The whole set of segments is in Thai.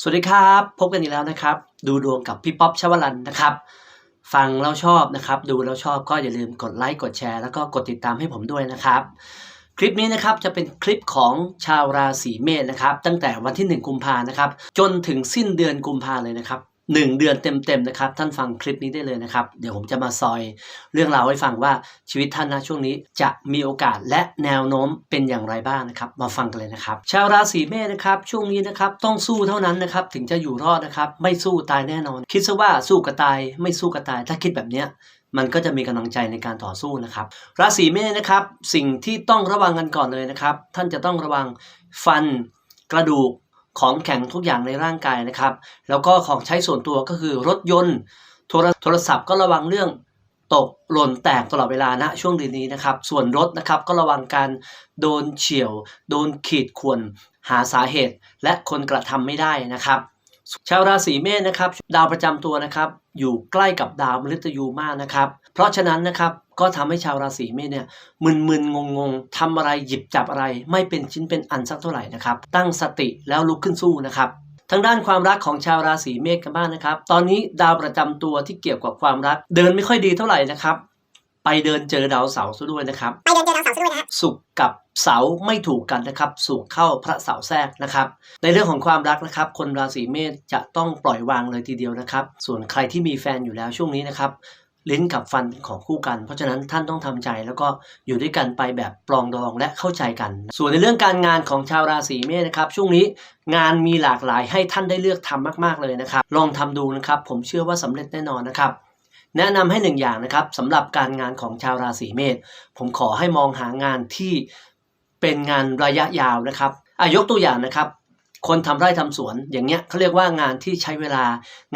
สวัสดีครับ พบกันอีกแล้วนะครับ ดูดวงกับพี่ป๊อปชวลันนะครับ ฟังแล้วชอบนะครับ ดูแล้วชอบก็อย่าลืมกดไลค์กดแชร์แล้วก็กดติดตามให้ผมด้วยนะครับ คลิปนี้นะครับจะเป็นคลิปของชาวราศีเมษนะครับ ตั้งแต่วันที่ 1 กุมภานะครับ จนถึงสิ้นเดือนกุมภาเลยนะครับ หนึ่งเดือนเต็มๆนะครับ ท่านฟังคลิปนี้ได้เลยนะครับ เดี๋ยวผมจะมาซอยเรื่องราวให้ฟังว่าชีวิตท่านนะช่วงนี้จะมีโอกาสและแนวโน้มเป็นอย่างไรบ้างนะครับ มาฟังกันเลยนะครับ ชาวราศีเมษนะครับ ช่วงนี้นะครับต้องสู้เท่านั้นนะครับถึงจะอยู่รอดนะครับ ไม่สู้ตายแน่นอน คิดซะว่าสู้ก็ตาย ไม่สู้ก็ตาย ถ้าคิดแบบเนี้ยมันก็จะมีกำลังใจในการต่อสู้นะครับ ราศีเมษนะครับ สิ่งที่ต้องระวังกันก่อนเลยนะครับ ท่านจะต้องระวังฟันกระดูก ของแข็งทุกอย่างในร่างกายนะครับ แล้วก็ของใช้ส่วนตัวก็คือรถยนต์ โทรโทรศัพท์ก็ระวังเรื่องตกหล่นแตกตลอดเวลานะช่วงเดือนนี้นะครับ ส่วนรถนะครับก็ระวังการโดนเฉียว โดนขีดข่วนหาสาเหตุ และคนกระทำไม่ได้นะครับ ชาวราศีเมษนะครับ ดาวประจำตัวนะครับ อยู่ใกล้กับดาวมฤตยูมากนะครับ เพราะฉะนั้นนะครับก็ทำให้ชาวราศีเมษเนี่ยมึนๆงงๆทำอะไรหยิบจับอะไร ไม่เป็นชิ้นเป็นอันสักเท่าไหร่นะครับ ตั้งสติแล้วลุกขึ้นสู้นะครับทางด้านความรักของชาวราศีเมษกันบ้างนะครับ ตอนนี้ดาวประจำตัวที่เกี่ยวกับความรัก เดินไม่ค่อยดีเท่าไหร่นะครับ ไปเดินเจอดาวเสาร์ซะด้วยนะครับ ไปเดินเจอดาวเสาร์ซะด้วยนะฮะสุขกับเสาไม่ถูกกันนะครับสุขเข้าพระเสาแทรกนะครับ ในเรื่องของความรักนะครับ คนราศีเมษจะต้องปล่อยวางเลยทีเดียวนะครับ ส่วนใครที่มีแฟนอยู่แล้วช่วงนี้นะครับลิ้นกับฟันเป็นของคู่กัน เพราะฉะนั้นท่านต้องทำใจแล้วก็อยู่ด้วยกันไปแบบปลองดองและเข้าใจกัน ส่วนในเรื่องการงานของชาวราศีเมษนะครับ ช่วงนี้งานมีหลากหลายให้ท่านได้เลือกทำมาก ๆเลยนะครับ ลองทำดูนะครับ ผมเชื่อว่าสำเร็จแน่นอนนะครับ แนะนำให้หนึ่งอย่างนะครับสำหรับการงานของชาวราศีเมษผมขอให้มองหางานที่เป็นงานระยะยาวนะครับอายกตัวอย่างนะครับ คนทำไร่ทำสวนอย่างเงี้ยเขาเรียกว่างานที่ใช้เวลา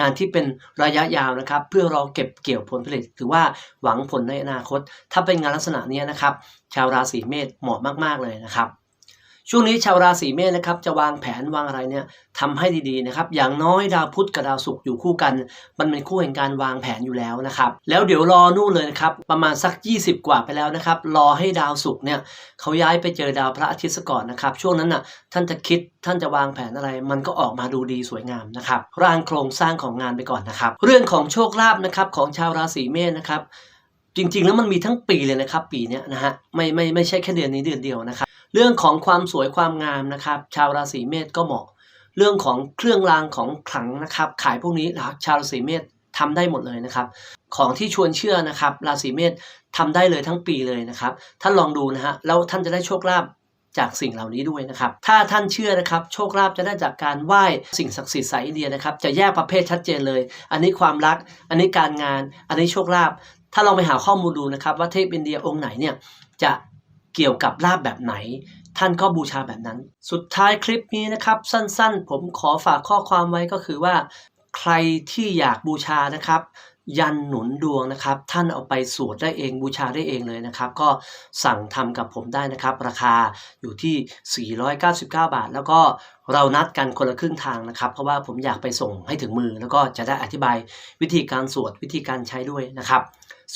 งานที่เป็นระยะยาวนะครับ เพื่อเราเก็บเกี่ยวผลผลิตหรือว่าหวังผลในอนาคต ถ้าเป็นงานลักษณะนี้นะครับ ชาวราศีเมษเหมาะมากๆเลยนะครับ ช่วงนี้ชาวราศีเมษนะครับจะวางแผนวางอะไรเนี่ยทำให้ดีๆนะครับอย่างน้อยดาวพุธกับดาวศุกร์อยู่คู่กัน มันเป็นคู่แห่งการวางแผนอยู่แล้วนะครับแล้วเดี๋ยวรอนู่นเลยนะครับประมาณสัก 20 กว่าไปแล้วนะครับรอให้ดาวศุกร์เนี่ยเขาย้ายไปเจอดาวพระอาทิตย์ซะก่อนนะครับช่วงนั้นน่ะท่านจะคิดท่านจะวางแผนอะไร มันก็ออกมาดูดีสวยงามนะครับร่างโครงสร้างของงานไปก่อนนะครับเรื่องของโชคลาภนะครับของชาวราศีเมษนะครับจริงๆ แล้วมันมีทั้งปีเลยนะครับปีเนี้ยนะฮะไม่ไม่ไม่ใช่แค่เดือนนี้เดือนเดียวนะครับ เรื่องของความสวยความงามนะครับ ชาวราศีเมษก็เหมาะ เรื่องของเครื่องรางของขลังนะครับ ขายพวกนี้ชาวราศีเมษทำได้หมดเลยนะครับ ของที่ชวนเชื่อนะครับ ราศีเมษทำได้เลยทั้งปีเลยนะครับ ท่านลองดูนะฮะแล้วท่านจะได้โชคลาภจากสิ่งเหล่านี้ด้วยนะครับ ถ้าท่านเชื่อนะครับ โชคลาภจะได้จากการไหว้สิ่งศักดิ์สิทธิ์สายอินเดียนะครับ จะแยกประเภทชัดเจนเลย อันนี้ความรัก อันนี้การงาน อันนี้โชคลาภ ถ้าลองไปหาข้อมูลดูนะครับ ว่าเทพอินเดียองค์ไหนเนี่ยจะ เกี่ยวกับลาบแบบไหน ท่านก็บูชาแบบนั้น สุดท้ายคลิปนี้นะครับ สั้นๆ ผมขอฝากข้อความไว้ก็คือว่า ใครที่อยากบูชานะครับ ยันหนุนดวงนะครับ ท่านเอาไปสวดได้เองบูชาได้เองเลยนะครับ ก็สั่งทำกับผมได้นะครับ ราคาอยู่ที่ 499 บาท แล้วก็เรานัดกันคนละครึ่งทางนะครับ เพราะว่าผมอยากไปส่งให้ถึงมือ แล้วก็จะได้อธิบายวิธีการสวดวิธีการใช้ด้วยนะครับ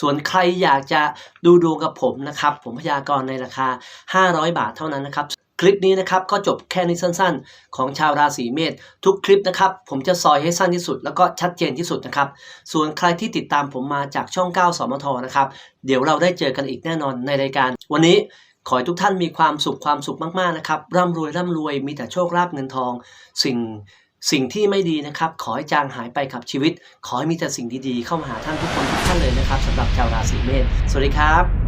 ส่วนใครอยากจะดูดวงกับผมนะครับ ผมพยากรณ์ในราคา 500 บาทเท่านั้นนะครับ คลิปนี้นะครับก็จบแค่นี้สั้นๆ ของชาวราศีเมษทุกคลิปนะครับ ผมจะซอยให้สั้นที่สุด แล้วก็ชัดเจนที่สุดนะครับ ส่วนใครที่ติดตามผมมาจากช่อง 9 สมทนะครับ เดี๋ยวเราได้เจอกันอีกแน่นอนในรายการ วันนี้ขอให้ทุกท่านมีความสุขความสุขมากๆนะครับร่ำรวยร่ำรวยมีแต่โชคลาภเงินทอง สิ่ง สิ่งที่ไม่ดีนะครับ ขอให้จางหายไปกับชีวิต ขอให้มีแต่สิ่งดีๆ เข้ามาหาท่านทุกคนทุกท่านเลยนะครับสำหรับชาวราศีเมษสวัสดีครับ